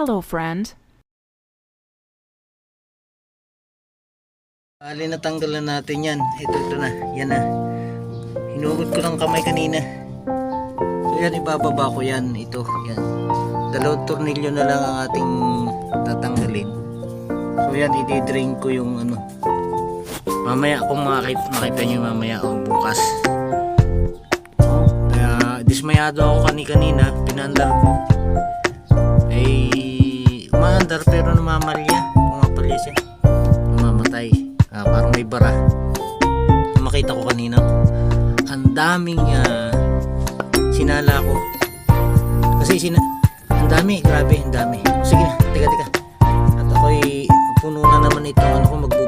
Hello, friend. Ali natanggalan natin yan. Ito, ito na. Yan na. Hinugot ko ng kamay kanina. So yan, ibababa ko yan. Ito, yan. Dalawang tornilyo na lang ang ating tatanggalin. So yan, i-drain ko yung ano. Mamaya kung makita, makita nyo mamaya o bukas. Kaya dismayado ako kani kanina. Pinandar ko. Umaandar pero namamalya. Pumapalya siya mamamatay. Ah, parang may bara. Makita ko kanina. Ang daming ah, sinala ko. Kasi sina ang dami, grabe, ang dami. Sige na, teka, teka. At ako'y puno na naman ito. Ano ko, magbubura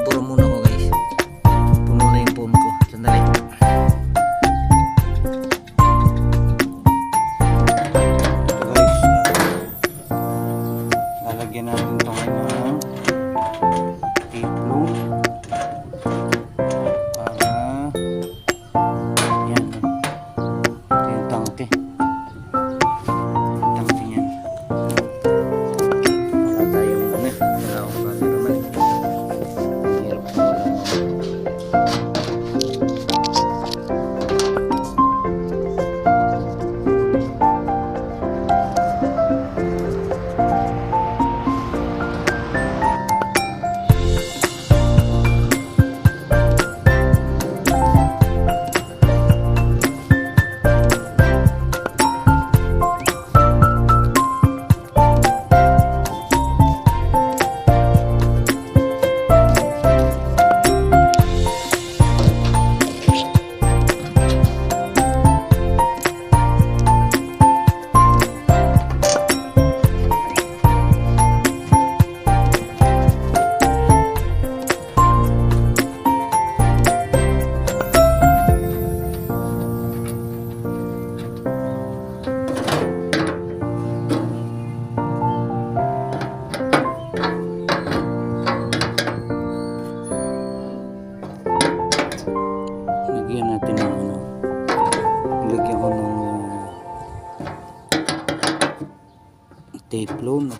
tape loan at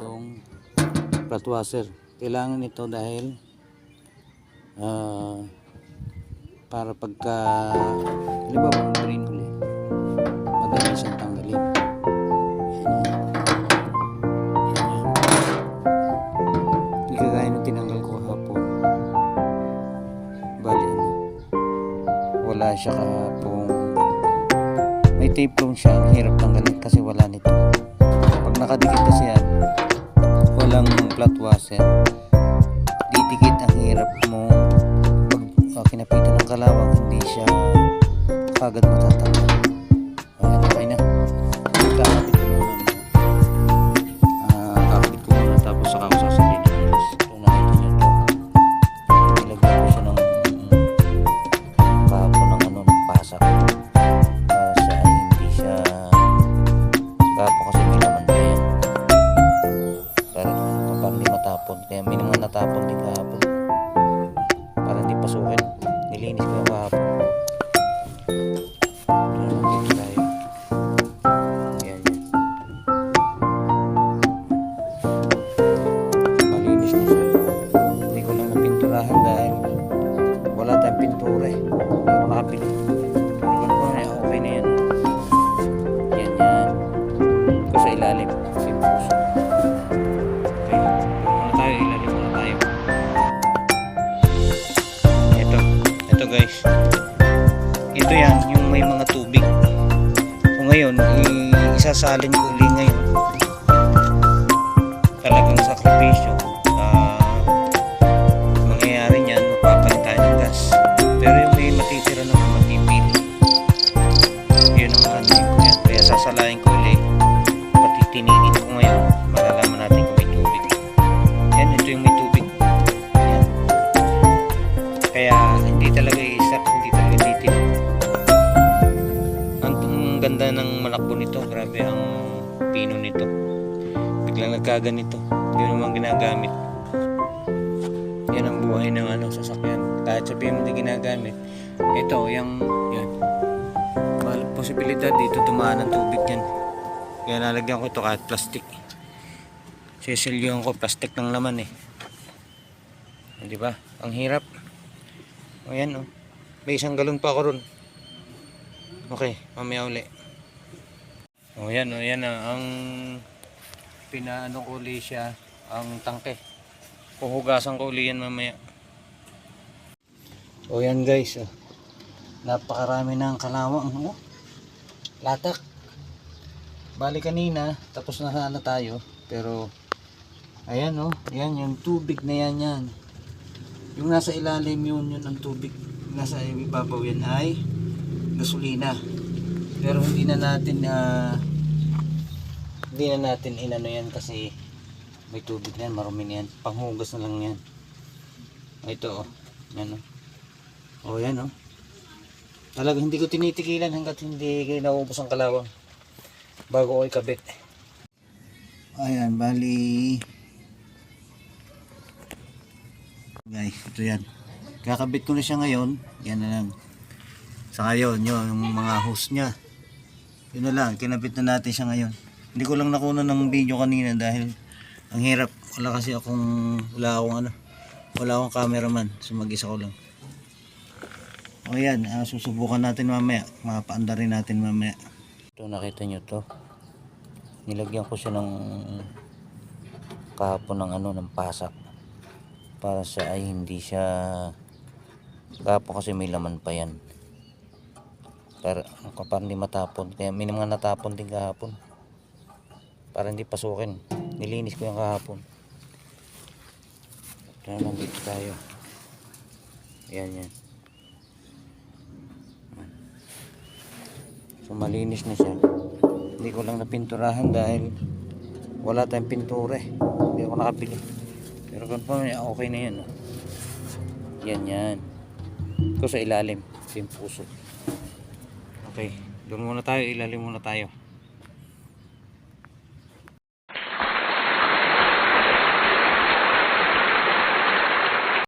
itong flat washer. Kailangan ito dahil ah, para pagka halimbawa mag drain uli madali siyang tanggalin. Hindi kagaya nung tinanggal ko kahapon. Bali ano wala siya kahapong may tape lang siya ang hirap tanggalin kasi wala nito nakadikit kasi yan. Walang flat washer didikit ang hirap mo. Pag uh, kinapitan ng kalawang hindi siya kagad matatanggal. Ayan okay na Ito yan, yung may mga tubig. So ngayon, isasalin ko uli ngayon. Talagang sakripisyo. Ah, mangyayari niyan, magpapalit tayo ng gas. Pero yung may na matipili, yun ang ko yan. Kaya sasalain ko ulit, pati tinigin ko ngayon, malalaman natin kung may tubig. Yan, ito yung may tubig. Yan. Kaya hindi talaga ganda ng malakbo nito, grabe ang pino nito. Biglang nagkaganito. Hindi naman ginagamit. Yan ang buhay ng ano sasakyan. Kahit sabihin mo hindi ginagamit ito yung yan. Mal posibilidad dito tumaan ng tubig yan. Kaya lalagyan ko ito kahit plastic. Sisilyohan ko plastic ng laman eh. Di ba? Ang hirap. O yan oh. May isang galon pa ako ron. Okay mamaya uli o yan o yan ah, ang pinaano ko uli siya ang tangke. Puhugasan ko uli yan mamaya. O yan guys oh. napakarami ng kalawang oh. latak. Bali kanina tapos na sana tayo pero ayan oh yan yung tubig na yan yan. Yung nasa ilalim yun yun ang tubig nasa ibabaw yan ay gasolina. Pero hindi na natin ah, hindi na natin inano yan kasi may tubig na yan marumi na yan. Panghugas na lang yan. Ito oh. Yan oh. Oh yan oh. Talaga hindi ko tinitikilan hanggat hindi naubos ang kalawang bago ko ikabit. Ayan bali. Guys ito yan. Kakabit ko na siya ngayon. Yan na lang. Sa ngayon yun yung mga hose nya yun na lang kinabit na natin siya ngayon hindi ko lang nakuna ng video kanina dahil ang hirap. Wala kasi akong wala akong ano wala akong cameraman. So mag isa ko lang. O yan. Ah, susubukan natin mamaya. Mapaanda rin natin mamaya. Ito nakita nyo to. Nilagyan ko siya ng kahapon ng ano ng pasak. Para sa ay hindi siya kahapon kasi may laman pa yan. Para, para hindi matapon. Kaya may mga natapon din kahapon para hindi pasukin. Nilinis ko yung kahapon. Ito naman dito tayo. Yan yan so malinis na siya. Hindi ko lang napinturahan dahil wala tayong pintura eh. Hindi ako nakabili. Pero confirm niya okay na yan oh. yan yan. Ito sa ilalim. Yung puso. Okay. Doon muna tayo ilalim muna tayo